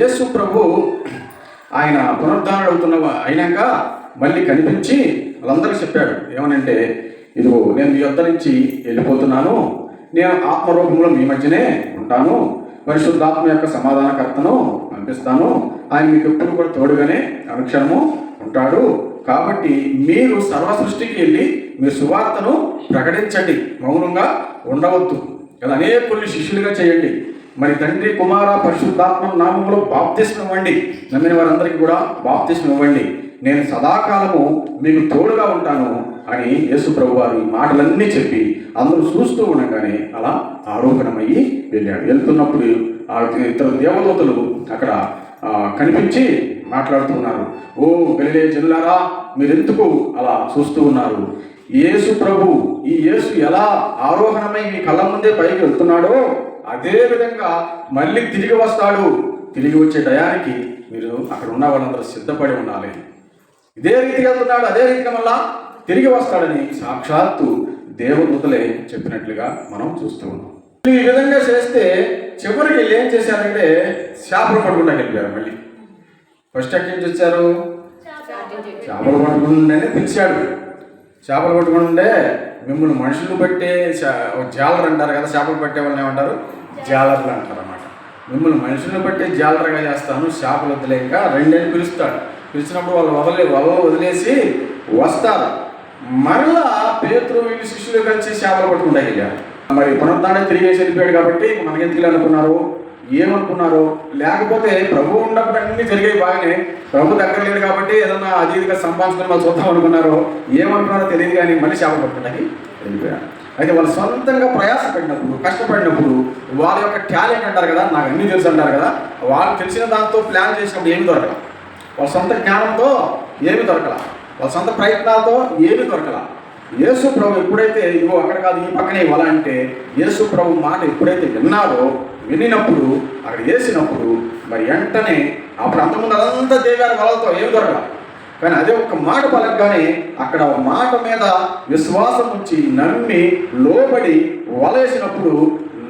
యేసు ప్రభు ఆయన పునరుద్ధారణ అవుతున్న అయినాక మళ్ళీ కనిపించి వాళ్ళందరికీ చెప్పాడు. ఏమనంటే ఇదిగో నేను మీ యొద్ద నుంచి వెళ్ళిపోతున్నాను. నేను ఆత్మరూపంలో మీ మధ్యనే ఉంటాను. పరిశుద్ధాత్మ యొక్క సమాధానకర్తను పంపిస్తాను. ఆయన మీకు ఎప్పుడు కూడా తోడుగానే అనుక్షణము ఉంటాడు. కాబట్టి మీరు సర్వ సృష్టికి వెళ్ళి మీ సువార్తను ప్రకటించండి. మౌనంగా ఉండవద్దు. కదా అనేకుల్ని శిష్యులుగా చేయండి. మరి తండ్రి కుమార పరిశుద్ధాత్మ నామంలో బాప్తిస్మ ఇవ్వండి. నమ్మిన వారందరికీ కూడా బాప్తిస్మ ఇవ్వండి. నేను సదాకాలము మీకు తోడుగా ఉంటాను అని యేసు ప్రభు వారు మాటలన్నీ చెప్పి అందరూ చూస్తూ ఉండగానే అలా ఆరోపణమయ్యి వెళ్ళాడు. వెళ్తున్నప్పుడు ఆ ఇద్దరు దేవదూతలు అక్కడ కనిపించి మాట్లాడుతున్నారు ఓ గలిలే జనులారా మీరెందుకు అలా చూస్తూ ఉన్నారు? యేసు ప్రభు ఈ యేసు ఎలా ఆరోహణమై మీ కళ్ళ ముందే పైకి వెళ్తున్నాడో అదే విధంగా మళ్ళీ తిరిగి వస్తాడు. తిరిగి వచ్చే టయానికి మీరు అక్కడ ఉన్న వాళ్ళందరూ సిద్ధపడి ఉండాలి. ఇదే రీతిగా వెళ్తున్నాడు అదే రీతిగా మళ్ళా తిరిగి వస్తాడని సాక్షాత్తు దేవదూతలే చెప్పినట్లుగా మనం చూస్తూ ఉన్నాం. ఈ విధంగా చేస్తే చివరికి వీళ్ళు ఏం చేశారంటే చేపలు పట్టుకుంటా వెళ్ళిపోయారు మళ్ళీ. ఫస్ట్ ఎక్కడి నుంచి వచ్చారు? చేపలు పట్టుకుంటేనే పిలిచాడు. చేపలు పట్టుకుంటే మిమ్మల్ని మనుషులు పట్టే చా- జాలర్ అంటారు కదా చేపలు పట్టే వాళ్ళని ఏమంటారు? జాలర్లు అంటారు అన్నమాట. మిమ్మల్ని మనుషులను పట్టే జాలరగా చేస్తాను చేపలు వదిలేక రెండని పిలుస్తాడు. పిలిచినప్పుడు వాళ్ళు వదిలే వల్ల వదిలేసి వస్తారు. మరలా పేతురు వీళ్ళు శిష్యులు కలిసి చేపలు పట్టుకుంటాయి మరి పునరుద్ధానం తిరిగేసి వెళ్ళిపోయాడు కాబట్టి మనకెందుకు అనుకున్నారు? ఏమనుకున్నారు లేకపోతే ప్రభు ఉన్నప్పుడు అన్ని జరిగాయి బాగానే. ప్రభు దగ్గర లేదు కాబట్టి ఏదన్నా అది సంపాదించుకుని వాళ్ళు చూద్దాం అనుకున్నారో ఏమనుకున్నారో తెలియదు కానీ మళ్ళీ చేపలు పట్టుకోవడానికి వెళ్ళిపోయారు. అయితే వాళ్ళు సొంతంగా ప్రయాసపడినప్పుడు కష్టపడినప్పుడు వాళ్ళ యొక్క టాలెంట్ అంటారు కదా నాకు అన్ని తెలుసు అంటారు కదా వాళ్ళు తెలిసిన దాంతో ప్లాన్ చేసినప్పుడు ఏమి దొరకల. వాళ్ళ సొంత జ్ఞానంతో ఏమి దొరకల. వాళ్ళ సొంత ప్రయత్నాలతో ఏమి దొరకల. యేసు ప్రభు ఎప్పుడైతే ఇదిగో అక్కడ కాదు ఈ పక్కనే ఇవ్వాలంటే యేసు ప్రభు మాట ఎప్పుడైతే విన్నారో వినినప్పుడు అక్కడ వేసినప్పుడు మరి వెంటనే అప్పుడు అంతకుముందు అదంతా దేవారి వలతో ఏం దొరకల కానీ అదే ఒక్క మాట పలకగానే అక్కడ ఒక మాట మీద విశ్వాసం ఉంచి నమ్మి లోబడి వలేసినప్పుడు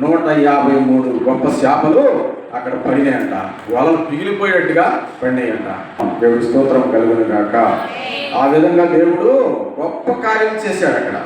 నూట యాభై మూడు గొప్ప చేపలు అక్కడ పడినాయంట. వలలు పిగిలిపోయేట్టుగా పడినాయంట. దేవుడు స్తోత్రం కలుగును కాక ఆ విధంగా దేవుడు గొప్ప కార్యం చేశాడు అక్కడ.